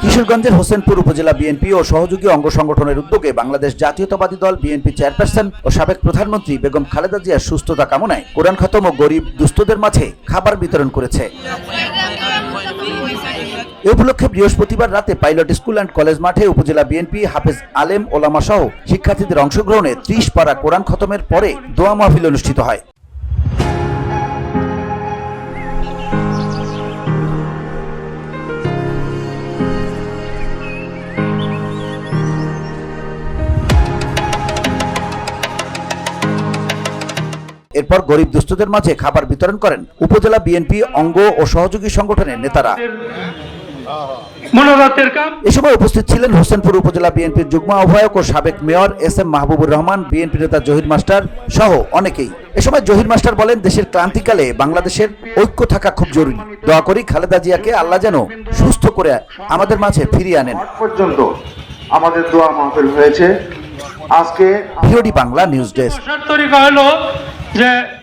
কিশোরগঞ্জের হোসেনপুর উপজেলা বিএনপি ও সহযোগী অঙ্গ সংগঠনের উদ্যোগে বাংলাদেশ জাতীয়তাবাদী দল বিএনপি চেয়ারপারসন ও সাবেক প্রধানমন্ত্রী বেগম খালেদা জিয়ার সুস্থতা কামনায় কোরআন খতম ও গরিব দুস্থদের মাঝে খাবার বিতরণ করেছে। এ উপলক্ষে বৃহস্পতিবার রাতে পাইলট স্কুল অ্যান্ড কলেজ মাঠে উপজেলা বিএনপি হাফেজ আলেম ওলামা সহ শিক্ষার্থীদের অংশগ্রহণে ত্রিশ পারা কোরআন খতমের পরে দোয়া মাহফিল অনুষ্ঠিত হয়। এরপর গরিব দুস্থদের মাঝে খাবার বিতরণ করেন উপজেলা বিএনপি অঙ্গ ও সহযোগী সংগঠনের নেতারা। এ সময় উপস্থিত ছিলেন হোসেনপুর উপজেলা বিএনপির যুগ্ম আহ্বায়ক ও সাবেক mayor S M Mahbubur Rahman BNP নেতা জহির মাস্টার সহ অনেকেই। এ সময় জহির মাস্টার বলেন দেশের ক্রান্তিকালে বাংলাদেশের ঐক্য থাকা খুব জরুরি। দোয়া করি খালেদা জিয়াকে আল্লাহ যেন সুস্থ করে আমাদের মাঝে ফিরিয়ে আনেন। পর্যন্ত আমাদের দোয়া মাহফিল হয়েছে। আজকে ভিওডি বাংলা নিউজ ডেস্ক। হলো ve